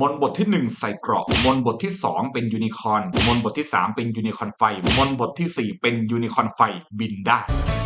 มนบทที่ 1 ใส่เกราะมนบทที่ 2 เป็นยูนิคอนมนบทที่ 3 เป็นยูนิคอนไฟมนบทที่ 4 เป็นยูนิคอนไฟบินได้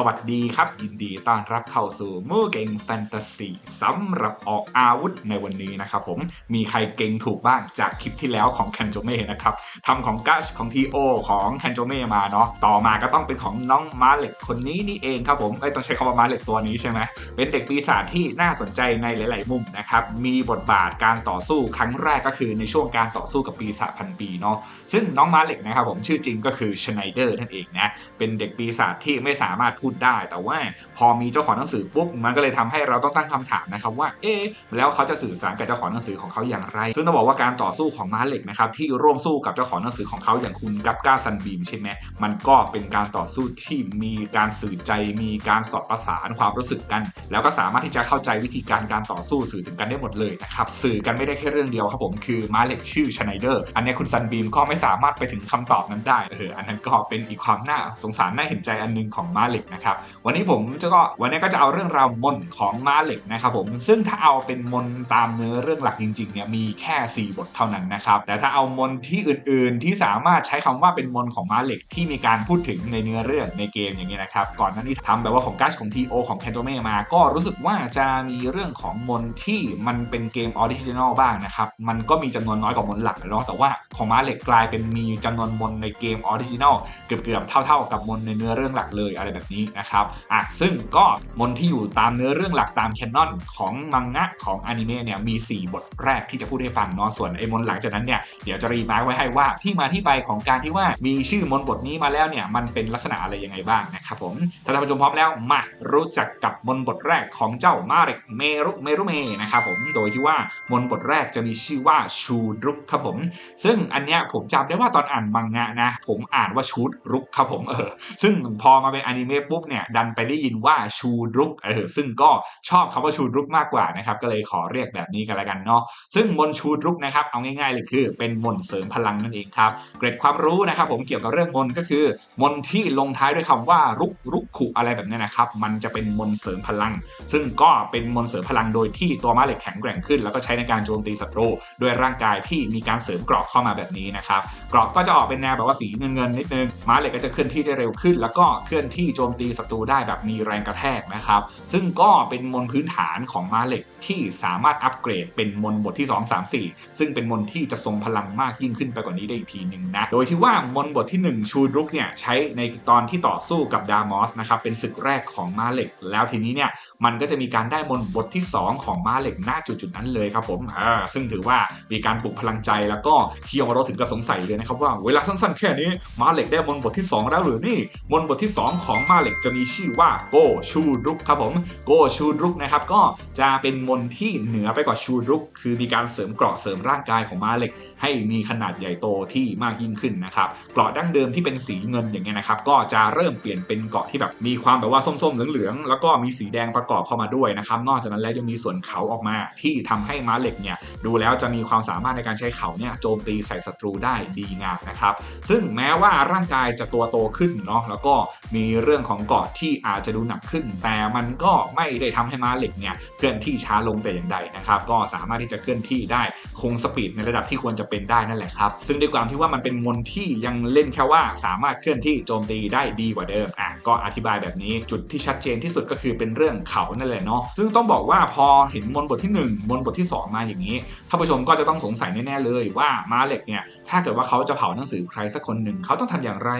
สวัสดีครับยินดีต้อนรับเข้าสู่มู่เก่งแฟนตาซีสำหรับออกอาวุธในวันนี้นะครับผมมีใครเก่งถูกบ้างจากคลิปที่แล้วของแคนโจเม่นะครับทำของกัชของทีโอของแคนโจเม่มาเนาะต่อมาก็ต้องเป็นของน้องมาเล็กคนนี้นี่เองครับผมไอ้ต้องใช้คำว่ามาเล็กตัวนี้ใช่ไหมเป็นเด็กปีศาจที่น่าสนใจในหลาย ๆ มุมนะครับมีบทบาทการต่อสู้ครั้งแรกก็คือในช่วงการต่อสู้กับปีศาจพันปีเนาะซึ่งน้องมาเล็กนะครับผมชื่อจริงก็คือชไนเดอร์นั่นเองนะเป็นเด็กปีศาจที่ไม่สามารถพูดได้ แต่ว่าพอมีเจ้าของหนังสือปุ๊บมันก็เลยทำให้เราต้องตั้งคำถามนะครับว่าเอ๊แล้วเขาจะสื่อสารกับเจ้าของหนังสือของเขาอย่างไร ซึ่งต้องบอกว่าการต่อสู้ของม้าเหล็กนะครับที่ร่วมสู้กับเจ้าของหนังสือของเขาอย่างคุณกัปก้าซันบีมใช่ไหมมันก็เป็นการต่อสู้ที่มีการสื่อใจมีการสอดประสานความรู้สึกกัน แล้วก็สามารถที่จะเข้าใจวิธีการการต่อสู้สื่อถึงกันได้หมดเลยนะครับสื่อกันไม่ได้แค่เรื่องเดียวครับผมคือม้าเหล็กชื่อชไนเดอร์อันนี้คุณซันบีมก็ไม่สามารถไปถึงคำตอบนั้นได้เอออันนั้นก็เป็นอีกความน่าสงสารน่าเห็นใจอันนึงของม้าเหล็กนะครับวันนี้ผมจะก็วันนี้ก็จะเอาเรื่องราวมนของม้าเหล็กนะครับผมซึ่งถ้าเอาเป็นมนตามเนื้อเรื่องหลักจริงๆเนี่ยมีแค่ 4 บทเท่านั้นนะครับแต่ถ้าเอามนที่อื่นๆ ที่สามารถใช้คำว่าเป็นมนของม้าเหล็กที่มีการพูดถึงในเนื้อเรื่องในเกมอย่างนี้นะครับก่อนหน้านี้ทำแบบว่าของกัชของ TO ของแคนโตเม่มา ก็รู้สึกว่าจะมีเรื่องของมนที่มันเป็นเกมออริจินอลบ้างนะครับมันก็มีจำนวนน้อยกว่ามนหลักเนาะแต่ว่าของม้าเหล็กกลายเป็นมีจำนวนมนในเกมออริจินอลเกือบๆเท่า ๆ กับมนในเนื้อเรื่องหลักเลยอะไรแบบนี้นะครับอะซึ่งก็มนที่อยู่ตามเนื้อเรื่องหลักตามแคนนอนของมังงะของอนิเมะเนี่ยมี 4 บทแรกที่จะพูดให้ฟังเนาะส่วนไอ้มนหลังจากนั้นเนี่ยเดี๋ยวจะรีมาร์คไว้ให้ว่าที่มาที่ไปของการที่ว่ามีชื่อมนบทนี้มาแล้วเนี่ยมันเป็นลักษณะอะไรยังไงบ้างนะครับผมถ้าท่านผู้ชมพร้อมแล้วมารู้จักกับมนบทแรกของเจ้ามาเร็กเมรุเมรุเมนะครับผมโดยที่ว่ามนบทแรกจะมีชื่อว่าชูดรุกครับผม ซึ่งอันเนี้ยผมจำได้ว่าตอนอ่านมังงะนะ ผมอ่านว่าชูดรุกครับผมเออซึ่งพอมาเป็นอนิเมะปุ๊บเนี่ยดันไปได้ยินว่าชูรุกเออซึ่งก็ชอบคำว่าชูรุกมากกว่านะครับก็เลยขอเรียกแบบนี้กันละกันเนาะซึ่งมนชูรุกนะครับเอาง่ายๆเลยคือ เป็นมนเสริมพลังนั่นเองครับเกร็ดความรู้นะครับผมเกี่ยวกับเรื่องมนก็คือ มนที่ลงท้ายด้วยคำว่ารุกรุกขุอะไรแบบนี้นะครับมันจะเป็นมนเสริมพลัง ซึ่งก็เป็นมนเสริมพลังโดยที่ตัวม้าเหล็กแข็งแกร่งขึ้น แล้วก็ใช้ในการโจมตีศัตรูด้วยร่างกายที่มีการเสริมกราะเข้ามาแบบนี้นะครับกราะก็จะออกเป็นแนวแบบว่าสีเงินเงินๆนิดนึงม้าเหล็กก็จะเคลื่อนที่ได้เร็วขึ้น แล้วก็เคลื่อนที่โจมตีศัตรูได้แบบมีแรงกระแทกนะครับ ซึ่งก็เป็นมนพื้นฐานของม้าเหล็กที่สามารถอัปเกรดเป็นมนบทที่ 2 3 4 ซึ่งเป็นมนที่จะทรงพลังมากยิ่งขึ้นไปกว่านี้ได้อีกทีหนึ่งนะ โดยที่ว่ามนบทที่ 1 ชูดรุกเนี่ยใช้ในตอนที่ต่อสู้กับดามอสนะครับเป็นศึกแรกของม้าเหล็ก แล้วทีนี้เนี่ย มันก็จะมีการได้มนบทที่ 2 ของม้าเหล็กหน้าจุดๆนั้นเลยครับผมอ่าซึ่งถือว่ามีการปลุกพลังใจแล้วก็เคียวมาถึงกับสงสัยเลยนะครับว่าเวลาสั้นๆแค่นี้ม้าเหล็กได้มนบทที่ 2 แล้วหรือนี่มนบทที่ 2 ของม้าเหล็กจะมีชื่อว่าโกชูรุกครับผมโกชูรุกนะครับก็จะเป็นมนที่เหนือไปกว่าชูรุก คือมีการเสริมเกราะเสริมร่างกายของม้าเหล็ก ให้มีขนาดใหญ่โตที่มากยิ่งขึ้นนะครับเกราะดั้งเดิมที่เป็นสีเงินอย่างเงี้ยนะครับก็จะเริ่มเปลี่ยนเป็นเกราะที่แบบมีความแบบว่าส้มๆเหลืองๆแล้วก็มีสีแดงประกอบเข้ามาด้วยนะครับ นอกจากนั้นแล้วยังมีส่วนเขาออกมา ที่ทำให้ม้าเหล็กเนี่ยดูแล้วจะมีความสามารถในการใช้เขาเนี่ยโจมตีใส่ศัตรูได้ดีงามนะครับ ซึ่งแม้ว่าร่างกายจะตัวโตขึ้นเนาะแล้วก็มีเรื่องของเกาะที่อาจจะดูหนักขึ้น แต่มันก็ไม่ได้ทำให้ม้าเหล็กเนี่ยเคลื่อนที่ช้าลงแต่อย่างใดนะครับก็สามารถที่จะเคลื่อนที่ได้คงสปีดในระดับที่ควรจะเป็นได้นั่นแหละครับ ซึ่งด้วยความที่ว่ามันเป็นมนต์ที่ยังเล่นแค่ว่าสามารถเคลื่อนที่โจมตีได้ดีกว่าเดิมอะก็อธิบายแบบนี้จุดที่ชัดเจนที่สุดก็คือเป็นเรื่องเขานั่นแหละเนาะซึ่งต้องบอกว่าพอเห็นมนบทที่ 1 มนบทที่ 2 มาอย่างนี้ท่านผู้ชมก็จะต้องสงสัยแน่ๆเลยว่ามาเล็กเนี่ยถ้าเกิดว่าเขาจะเผาหนังสือใครสักคนหนึ่งเขาต้องทำอย่างไร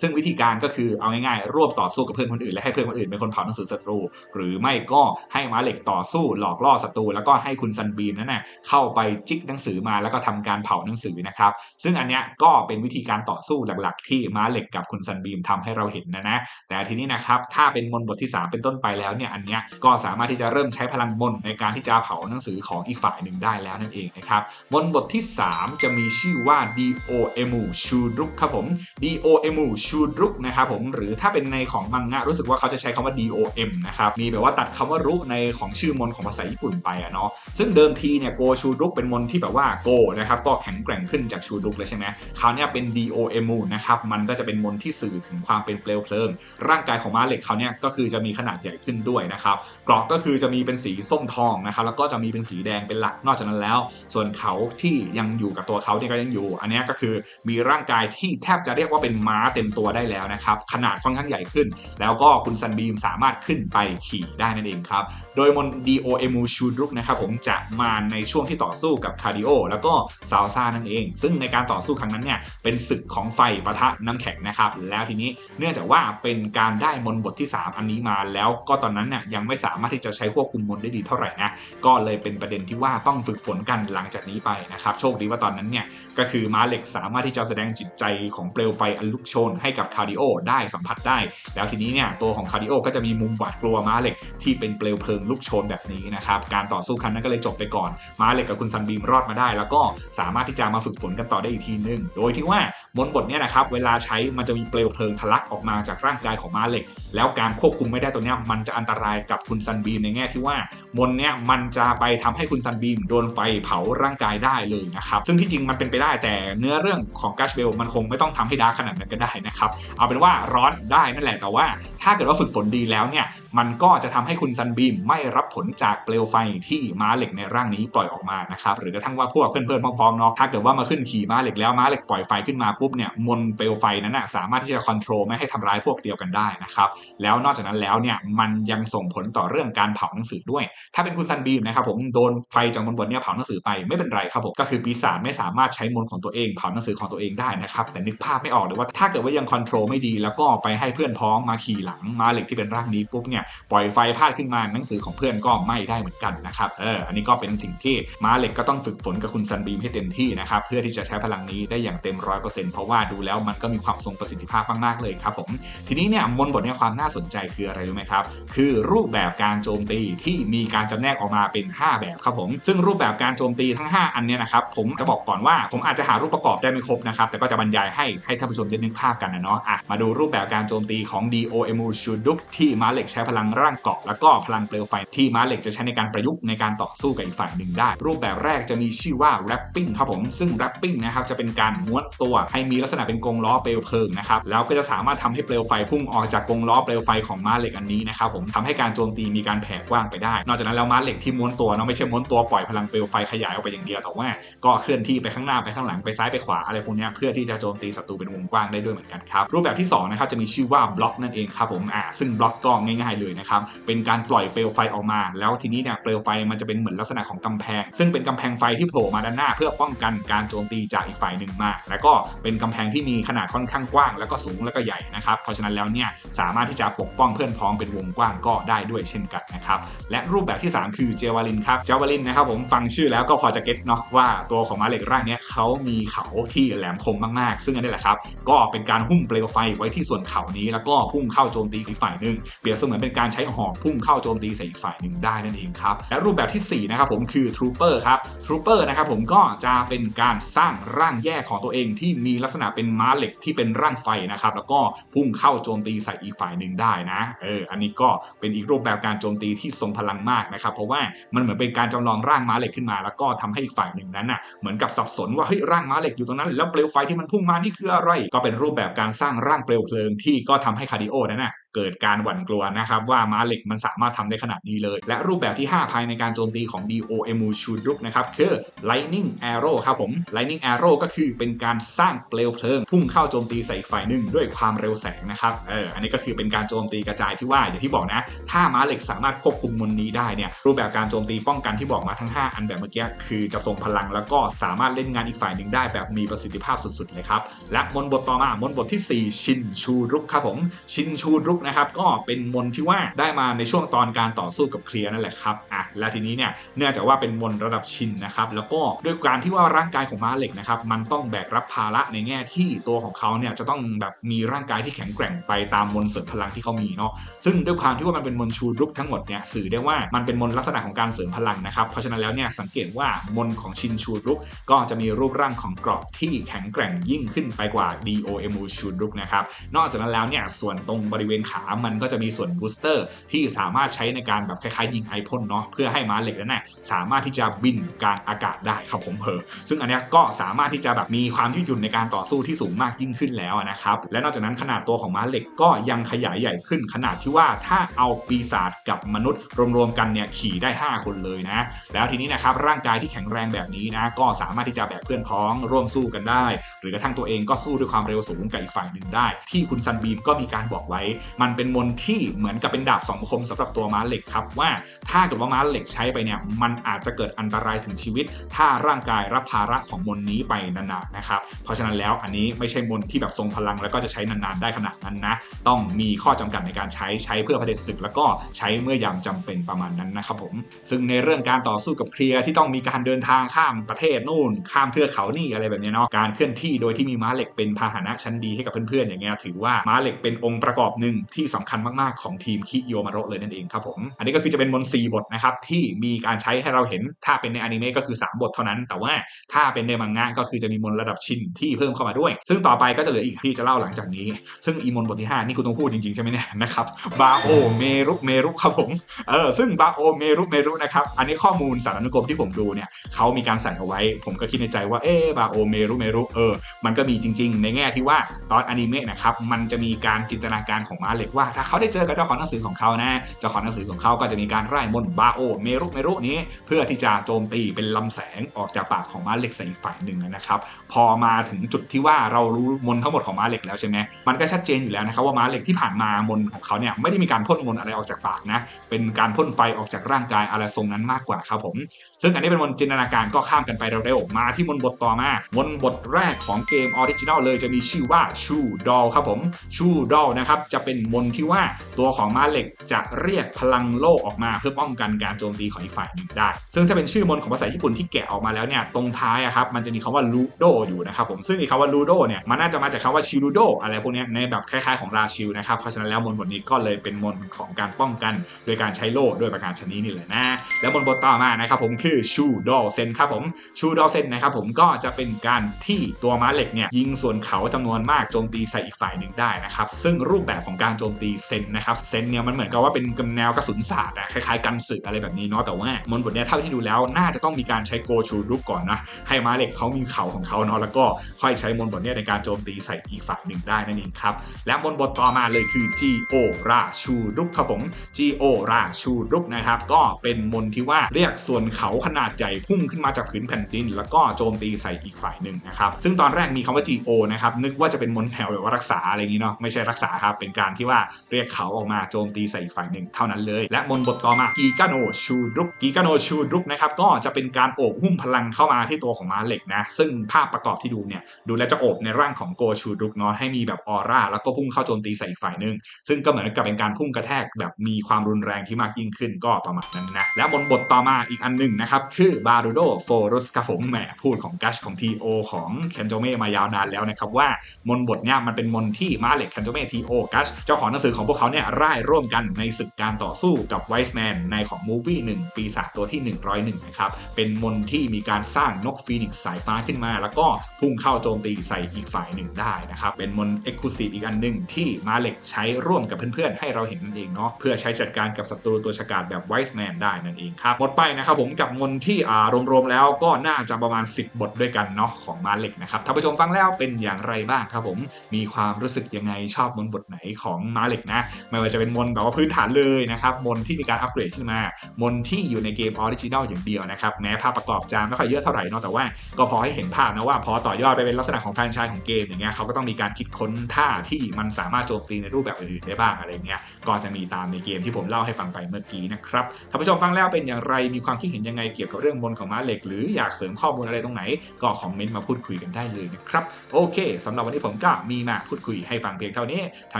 ซึ่งวิธีการก็คือเอาง่ายๆร่วมต่อสู้กับเพื่อนคนอื่นและให้เพื่อนคนอื่นเป็นคนเผาหนังสือศัตรู หรือไม่ก็ให้มาเล็กต่อสู้หลอกล่อศัตรูแล้วก็ให้คุณซันบีมนั้นน่ะเข้าไปจิกหนังสือมาแล้วก็ทำการเผาหนังสือนะครับซึ่งอันเนี้ยก็เป็นวิธีการต่อสู้หลักๆ ที่มาเล็กกับคุณซันบีมทำให้เราเห็นนะนะแต่ทีนี้นะครับถ้าเป็นมนบทที่ 3 เป็นต้นไปแล้วเนี่ยอันเนี้ยก็สามารถที่จะเริ่มใช้พลังมนในการที่จะเผาหนังสือของอีกฝ่ายหนึ่งได้แล้วนั่นเองนะครับมนบทที่ 3 จะมีชื่อว่า D O M U ชูรุกครับผม D O M U ชูรุกนะครับผมหรือถ้าเป็นในของมังงะรู้สึกว่าเขาจะใช้คำว่า DOM นะครับมีแบบว่าตัดคำว่ารุในของชื่อมนของภาษาญี่ปุ่นไปอะเนาะซึ่งเดิมทีเนี่ยโกชูรุกเป็นมนที่แบบว่าโกนะครับก็แข็งแกร่งขึ้นจากชูรุกเลยใช่ไหมคราวนี้เป็น D O M U นะครับมันก็จะเป็นมนที่สื่อถึงความเป็นเปลวเพลิง ร่างกายของม้าเหล็กเขาเนี่ยก็คือจะมีขนาดใหญ่ขึ้นด้วยนะครับกรอกก็คือจะมีเป็นสีส้มทองนะครับแล้วก็จะมีเป็นสีแดงเป็นหลักนอกจากนั้นแล้ว ส่วนเขาที่ยังอยู่กับตัวเขาเนี่ยก็ยังอยู่ อันนี้ก็คือมีร่างกายที่แทบจะเรียกว่าเป็นม้าเต็มตัวได้แล้วนะครับขนาดค่อนข้างใหญ่ขึ้น แล้วก็คุณซันบีมสามารถขึ้นไปขี่ได้นั่นเองครับโดยมน DOM ชูดรุกนะครับผมจะมาในช่วงที่ต่อสู้กับคาร์ดิโอแล้วก็ซาวซ่านั่นเอง ซึ่งในการต่อสู้ครั้งนั้นเนี่ยเป็นศึกของไฟปะทะน้ำแข็งนะครับแล้วทีนี้เนื่องจากว่าเป็นการได้มนบทที่ 3 อันนี้มาแล้วก็ตอนนั้นเนี่ยยังไม่สามารถที่จะใช้ควบคุมมนได้ดีเท่าไหร่นะก็เลยเป็นประเด็นที่ว่าต้องฝึกฝนกันหลังจากนี้ไปนะครับโชคดีว่าตอนนั้นเนี่ยก็คือม้าเหล็กสามารถที่จะแสดงจิตใจของเปลวไฟอันลุกโชนให้กับคาร์ดิโอได้สัมผัสได้ แล้วทีนี้เนี่ยตัวของคาร์ดิโอก็จะมีมุมหวาดกลัวม้าเหล็กที่เป็นเปลวเพลิงลุกโชนแบบนี้นะครับการต่อสู้ครั้งนั้นก็เลยจบไปก่อนม้าเหล็กกับคุณซันบีมรอดมาได้ แล้วก็สามารถที่จะมาฝึกฝนกันต่อได้อีกทีนึง โดยที่ว่ามนบทเนี่ยนะครับเวลาใช้มันจะมีเปลวเพลิงทะลักออกมาจากร่างกายของม้าเหล็ก แล้วการควบคุมไม่ได้ตัวเนี้ยมันจะอันตรายกับคุณซันบีมในแง่ที่ว่ามนเนี่ยมันจะไปทำให้คุณซันบีมโดนไฟเผาร่างกายได้เลยนะครับซึ่งที่จริงมันเป็นไปได้แต่เนื้อเรื่องของกัชเบลมันคงไม่ต้องทำให้ดาร์ขนาดนั้นก็ได้นะครับเอาเป็นว่าร้อนได้นั่นแหละแต่ว่า ถ้าเกิดว่าฝึกฝนดีแล้วเนี่ยมันก็จะทำให้คุณซันบีมไม่รับผลจากเปลวไฟที่ม้าเหล็กในร่างนี้ปล่อยออกมานะครับหรือกระทั่งว่าพวกเพื่อนๆพ้องๆเนาะถ้าเกิดว่ามาขึ้นขี่ม้าเหล็กแล้วม้าเหล็กปล่อยไฟขึ้นมาปุ๊บเนี่ยมนเปลวไฟนั้นนะสามารถที่จะควบคุมไม่ให้ทำร้ายพวกเดียวกันได้นะครับแล้วนอกจากนั้นแล้วเนี่ยมันยังส่งผลต่อเรื่องการเผาหนังสือด้วย ถ้าเป็นคุณซันบีมนะครับผมโดนไฟจากมนบนเนี่ยเผาหนังสือไปไม่เป็นไรครับผมก็คือปีศาจไม่สามารถใช้มนของตัวเองเผาหนังสือของตัวเองได้นะครับแต่นึกภาพไม่ออกเลยว่าถ้าเกิดว่ายังควบคุมไม่ดี แล้วก็ไปให้เพื่อนพ้องมาขี่หลังม้าเหล็กที่เป็นร่างนี้ปุ๊บเนี่ยปล่อยไฟพลาดขึ้นมาหนังสือของเพื่อนก็ไหม้ได้เหมือนกันนะครับเอออันนี้ก็เป็นสิ่งที่ม้าเหล็กก็ต้องฝึกฝนกับคุณซันบีมให้เต็มที่นะครับเพื่อที่จะใช้พลังนี้ได้อย่างเต็มร้อยเปอร์เซ็นต์เพราะว่าดูแล้วมันก็มีความทรงประสิทธิภาพมากๆเลยครับผมทีนี้เนี่ยมนบทเนี่ยความน่าสนใจคืออะไรรู้ไหมครับคือรูปแบบการโจมตีที่มีการจำแนกออกมาเป็น 5 แบบครับผมซึ่งรูปแบบการโจมตีทั้ง 5 อันเนี้ยนะครับผมจะบอกก่อนว่าผมอาจจะหารูปประกอบได้ไม่ครบนะครับแต่ก็จะบรรยายให้ให้ท่านผู้ชมได้นึกภาพกันนะเนาะอะมาดูรูปแบบการโจมตีของ DOM ชูดุกที่ม้าเหล็กใช้พลังร่างเกาะแล้วก็พลังเปลวไฟที่ม้าเหล็กจะใช้ในการประยุกต์ในการต่อสู้กับอีกฝ่ายหนึ่งได้ รูปแบบแรกจะมีชื่อว่า wrapping ครับผมซึ่ง wrapping นะครับจะเป็นการม้วนตัวให้มีลักษณะเป็นกงล้อเปลวเพลิงนะครับแล้วก็จะสามารถทำให้เปลวไฟพุ่งออกจากกงล้อเปลวไฟของม้าเหล็กอันนี้นะครับผมทำให้การโจมตีมีการแผ่กว้างไปได้ นอกจากนั้นแล้วม้าเหล็กที่ม้วนตัวเนาะไม่ใช่ม้วนตัวปล่อยพลังเปลวไฟขยายออกไปอย่างเดียวแต่ว่าก็เคลื่อนที่ไปข้างหน้าไปข้างหลังไปซ้ายไปขวาอะไรพวกนี้เพื่อที่จะโจมตีศัตรูเป็นวงกว้างได้ด้วยเหมือนกันครับรูปแบบที่2นะครับจะมีชื่อว่าบล็อกนั่นเองครับผมอ่าซึ่งบล็อกก็ง่ายๆเลยนะครับ เป็นการปล่อยเปลวไฟออกมา แล้วทีนี้เนี่ยเปลวไฟมันจะเป็นเหมือนลักษณะของกำแพง ซึ่งเป็นกำแพงไฟที่โผล่มาด้านหน้า เพื่อป้องกันการโจมตีจากอีกฝ่ายหนึ่งมา แล้วก็เป็นกำแพงที่มีขนาดค่อนข้างกว้าง แล้วก็สูงแล้วก็ใหญ่นะครับ เพราะฉะนั้นแล้วเนี่ยสามารถที่จะปกป้องเพื่อนพ้องเป็นวงกว้างก็ได้ด้วยเช่นกันนะครับและรูปแบบที่ 3 คือเจวาลินครับเจวาลินนะครับผมฟังชื่อแล้วก็พอจะเก็ตเนาะว่าตัวของม้าเหล็กร่างเนี้ยเขามีเขาที่แหลมคมมากๆ ซึ่งอันนี้แหละครับก็เป็นการหุ้มเปลวไฟไว้ที่ส่วนเขานี้ แล้วก็พุ่งเข้าโจมตีอีกฝ่ายหนึ่งเปรียบเสมือนเป็นการใช้หอกพุ่งเข้าโจมตีใส่อีกฝ่ายหนึ่งได้นั่นเองครับ และรูปแบบที่4นะครับผมคือ Trooper ครับ Trooper นะครับผมก็จะเป็นการสร้างร่างแยกของตัวเองที่มีลักษณะเป็นม้าเหล็กที่เป็นร่างไฟนะครับแล้วก็พุ่งเข้าโจมตีใส่อีกฝ่ายหนึ่งได้นะเอออันนี้ก็เป็นอีกรูปแบบการโจมตีที่ทรงพลังมากนะครับเพราะว่ามันเหมือนเป็นการจำลองร่างม้าเหล็กขึ้นมา แล้วก็ทำให้อีกฝ่ายหนึ่งนั้นน่ะเหมือนกับสับสนว่าเฮ้ยร่างม้าเหล็กอยู่ตรงนั้น แล้วเปลวไฟที่มันพุ่งมานี่คืออะไรก็เป็นรูปแบบการสร้างร่างเปลวเพลิงที่ก็ทำให้คาร์ดิโอนั้นน่ะเกิดการหวั่นกลัวนะครับว่าม้าเหล็กมันสามารถทำได้ขนาดนี้เลย และรูปแบบที่ 5 ภายในการโจมตีของ D.O.M.U. ชูดรุกนะครับคือ Lightning Arrow ครับผม Lightning Arrow ก็คือเป็นการสร้างเปลวเพลิง พุ่งเข้าโจมตีใส่อีกฝ่ายหนึ่งด้วยความเร็วแสงนะครับเอออันนี้ก็คือเป็นการโจมตีกระจายที่ว่าอย่างที่บอกนะ ถ้าม้าเหล็กสามารถควบคุมมนนี้ได้เนี่ยรูปแบบการโจมตีป้องกันที่บอกมาทั้ง 5 อันแบบเมื่อกี้คือจะทรงพลังแล้วก็สามารถเล่นงานอีกฝ่ายหนึ่งได้แบบมีประสิทธิภาพสุดๆเลยครับและมนบทต่อมามนบทที่ 4 ชินชูรุกครับผมชินชูรุกนะครับก็เป็นมนที่ว่าได้มาในช่วงตอนการต่อสู้กับเคลียร์นั่นแหละครับอะแล้วทีนี้เนี่ยเนื่องจากว่าเป็นมนระดับชินนะครับแล้วก็ด้วยการที่ว่าร่างกายของม้าเหล็กนะครับมันต้องแบกรับภาระในแง่ที่ตัวของเขาเนี่ยจะต้องแบบมีร่างกายที่แข็งแกร่งไปตามมนเสริมพลังที่เขามีเนาะซึ่งด้วยความที่ว่ามันเป็นมนชูรุกทั้งหมดเนี่ยสื่อได้ว่ามันเป็นมนลักษณะของการเสริมพลังนะครับเพราะฉะนั้นแล้วเนี่ยสังเกตว่ามนของชินชูรุกก็จะมีรูปร่างของกรอบที่แข็งแกร่งยิ่งขึ้นไปกว่า DOM ชูรุกนะครับนอกจากนั้นแล้วเนี่ยส่วนตรงบริเวณขามันก็จะมีส่วนบูสเตอร์ที่สามารถใช้ในการแบบคล้ายๆยิงไอพ่นเนาะเพื่อให้ม้าเหล็กนั้นนะสามารถที่จะบินกลางอากาศได้ครับผมเพอซึ่งอันนี้ก็สามารถที่จะแบบมีความยืดหยุ่นในการต่อสู้ที่สูงมากยิ่งขึ้นแล้วนะครับและนอกจากนั้นขนาดตัวของม้าเหล็กก็ยังขยายใหญ่ขึ้นขนาดที่ว่าถ้าเอาปีศาจกับมนุษย์รวมๆกันเนี่ยขี่ได้ 5 คนเลยนะ แล้วทีนี้นะครับร่างกายที่แข็งแรงแบบนี้นะก็สามารถที่จะแบกเพื่อนพ้องร่วมสู้กันได้ หรือกระทั่งตัวเองก็สู้ด้วยความเร็วสูงกับอีกฝ่ายหนึ่งได้ ที่คุณซันบีมก็มีการบอกไว้มันเป็นมนที่เหมือนกับเป็นดาบสองคมสำหรับตัวม้าเหล็กครับว่าถ้าเกิดว่าม้าเหล็กใช้ไปเนี่ยมันอาจจะเกิดอันตรายถึงชีวิต ถ้าร่างกายรับภาระของมนนี้ไปนานๆนะครับเพราะฉะนั้นแล้วอันนี้ไม่ใช่มนที่แบบทรงพลังแล้วก็จะใช้นานๆได้ขนาดนั้นนะต้องมีข้อจำกัดในการใช้ใช้เพื่อเผด็จศึก แล้วก็ใช้เมื่อยามจำเป็นประมาณนั้นนะครับผมซึ่งในเรื่องการต่อสู้กับเคลียร์ที่ต้องมีการเดินทางข้ามประเทศนู่น ข้ามเทือกเขานี่อะไรแบบนี้เนาะการเคลื่อนที่โดยที่มีม้าเหล็กเป็นพาหนะชั้นดีให้กับเพื่อนๆอย่างเงี้ยถือว่าม้าเหล็กเป็นองค์ประกอบหนึ่งที่สำคัญมากๆของทีมคิโยมาโระเลยนั่นเองครับผม อันนี้ก็คือจะเป็นมนต์4บทนะครับ ที่มีการใช้ให้เราเห็นถ้าเป็นในอนิเมะก็คือ 3 บทเท่านั้น แต่ว่าถ้าเป็นในมังงะก็คือจะมีมนระดับชินที่เพิ่มเข้ามาด้วย ซึ่งต่อไปก็จะเหลืออีกที่จะเล่าหลังจากนี้ ซึ่งอีมนบทที่ 5 นี่คุณต้องพูดจริงๆ ใช่ไหมเนี่ยนะครับบาโอเมรุเมรุครับผมเออซึ่งบาโอเมรุเมรุนะครับอันนี้ข้อมูลสารนุกรมที่ผมดูเนี่ยเขามีการใส่เอาไว้ ผมก็คิดในใจว่าเอ๊บาโอเมรุเมรุเออมันก็มีจริง ๆ ในแง่ที่ว่าตอนอนิเมะนะครับมันจะมีการจินตนาการของม้าเล็กว่าถ้าเขาได้เจอกับเจ้าของหนังสือของเขานะเจ้าของหนังสือของเขาก็จะมีการไล่มน์บาโอเมรุเมรุนี้ เพื่อที่จะโจมตีเป็นลำแสงออกจากปากของม้าเหล็กใส่ฝ่ายหนึ่งนะครับพอมาถึงจุดที่ว่าเรารู้มน์ทั้งหมดของม้าเหล็กแล้วใช่ไหมมันก็ชัดเจนอยู่แล้วนะครับว่าม้าเหล็กที่ผ่านมามน์ของเขาเนี่ยไม่ได้มีการพ่นมน์อะไรออกจากปากนะเป็นการพ่นไฟออกจากร่างกายอะไรทรงนั้นมากกว่าครับผม ซึ่งอันนี้เป็นมน์จินตนาการก็ข้ามกันไปเร็วๆมาที่มน์บทต่อมามน์บทแรกของเกมออริจินอลเลยจะมีชื่อว่าชูดอลครับผมชูดอลนะครับจะเป็นมนที่ว่าตัวของม้าเหล็กจะเรียกพลังโลกออกมาเพื่อป้องกันการโจมตีของอีกฝ่ายหนึ่งได้ ซึ่งถ้าเป็นชื่อมนของภาษาญี่ปุ่นที่แกะออกมาแล้วเนี่ยตรงท้ายอะครับมันจะมีคำว่าลูโดอยู่นะครับผมซึ่งไอ้คำว่าลูโดเนี่ยมันน่าจะมาจากคำว่าชิลูโดอะไรพวกนี้ในแบบคล้ายๆของราชิลนะครับเพราะฉะนั้นแล้วมนบทนี้ก็เลยเป็นมนของการป้องกัน โดยการใช้โล่ด้วยประการชนิดนี่แหละนะ แล้วมนต์บทต่อมานะครับผมคือชูดอลเซนครับผมชูดอลเซนนะครับผมก็จะเป็นการที่ตัวม้าเหล็กเนี่ยยิงส่วนเขาจำนวนมากโจมตีใส่อีกฝ่ายหนึ่งได้นะครับซึ่งรูปแบบของการโจมตีเซนนะครับเซนเนี่ยมันเหมือนกับว่าเป็นกำแนวกระสุนศาสตร์อะคล้ายๆกันศึกอะไรแบบนี้เนาะแต่ว่ามนต์บทเนี้ยเท่าที่ดูแล้วน่าจะต้องมีการใช้โกชูรุกก่อนนะให้ม้าเหล็กเขามีเขาของเขาเนาะแล้วก็ค่อยใช้มนต์บทเนี้ยในการโจมตีใส่อีกฝ่ายหนึ่งได้นั่นเองครับและมนต์บทต่อมาเลยคือ G O ราชูรุกครับผม G O ราชูรุกนะครับก็เป็นมนต์ที่ว่าเรียกส่วนเขาขนาดใหญ่พุ่งขึ้นมาจากพื้นแผ่นดิน แล้วก็โจมตีใส่อีกฝ่ายหนึ่งนะครับซึ่งตอนแรกมีคำว่า G O นะครับนึกว่าจะเป็นมนต์แถวแบบว่ารักษาอะไรอย่างนี้เนาะไม่ใช่รักษาครับเป็นการที่ว่าเรียกเขาออกมาโจมตีใส่อีกฝ่ายหนึ่งเท่านั้นเลย และมนต์บทต่อมากีกาโนชูรุกกีกาโนชูรุกนะครับก็จะเป็นการโอบหุ้มพลังเข้ามาที่ตัวของม้าเหล็กนะซึ่งภาพประกอบที่ดูเนี่ยดูแลจะโอบในร่างของโกชูรุกเนาะให้มีแบบออร่าแล้วก็พุ่งเข้าโจมตีใส่อีกฝ่ายหนึ่งซึ่งก็เหมือนกับเป็นการพุ่งกระแทกแบบมีความรุนแรงที่มากยิ่งขึ้นก็ประมาณนั้นนะและมนบทต่อมาอีกอันหนึ่งนะครับ คือบารูโดโฟรุสครับผมแหมพูดของกัชของ TO ของเคนโจเมมายาวนานแล้วนะครับ ว่ามนบทเนี่ยมันเป็นมนที่มาเล็กเคนโจเม TO กัชเจ้าของหนังสือของพวกเขาเนี่ยร่ายร่วมกันในศึกการต่อสู้กับไวส์แมนในของมูฟี่หนึ่งปีศาจตัวที่ 101 นะครับเป็นมนที่มีการสร้างนกฟีนิกซ์สายฟ้าขึ้นมา แล้วก็พุ่งเข้าโจมตีใส่อีกฝ่ายหนึ่งได้นะครับเป็นมนเอ็กซ์คลูซีฟอีกอันหนึ่งที่มาเล็กใช้ร่วมกับเพื่อนๆให้เราเห็นนั่นเองเนาะเพื่อใช้จัดการกับศัตรูตัวฉกาจแบบไวส์แมนได้นั่นเองครับหมดไปนะครับผมกับมนที่อ่ารวมๆแล้วก็น่าจะประมาณ 10 บทด้วยกันเนาะของมาเล็กนะครับท่านผู้ชมฟังแล้วเป็นอย่างไรบ้างครับผมมีความรู้สึกยังไงชอบมนบทไหนของมาเล็กนะ ไม่ว่าจะเป็นมนแบบว่าพื้นฐานเลยนะครับมนที่มีการอัปเกรดขึ้นมา มนที่อยู่ในเกมออริจินอลอย่างเดียวนะครับแม้ภาพประกอบจะไม่ค่อยเยอะเท่าไหร่เนาะแต่ว่าก็พอให้เห็นภาพนะว่าพอต่อยอดไปเป็นลักษณะของแฟรนไชส์ของเกมอย่างเงี้ยเขาก็ต้องมีการคิดค้นท่าที่มันสามารถโจมตีในรูปแบบอื่นๆได้บ้างอะไรเงี้ยก็จะมีตามในเกมที่ผมเล่าให้ฟังไปเมื่อกี้นะครับท่านผู้ชมฟังแล้วเปนอย่างไรมีความคิดเห็นยังไงเกี่ยวกับเรื่องมนของม้าเหล็ก หรืออยากเสริมข้อมูลอะไรตรงไหน ก็คอมเมนต์มาพูดคุยกันได้เลยนะครับโอเคสำหรับวันนี้ผมก็มีมาพูดคุยให้ฟังเพียงเท่านี้ทา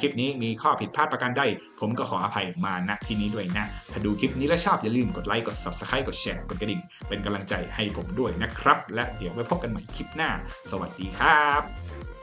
คลิปนี้มีข้อผิดพลาดประการใดผมก็ขออภัยมาณที่นี้ด้วยนะถ้าดูคลิปนี้แล้วชอบอย่าลืมกดไลค์กด subscribe กดแชร์กดกระดิ่ง เป็นกำลังใจให้ผมด้วยนะครับ และเดี๋ยวไว้พบกันใหม่คลิปหน้า สวัสดีครับ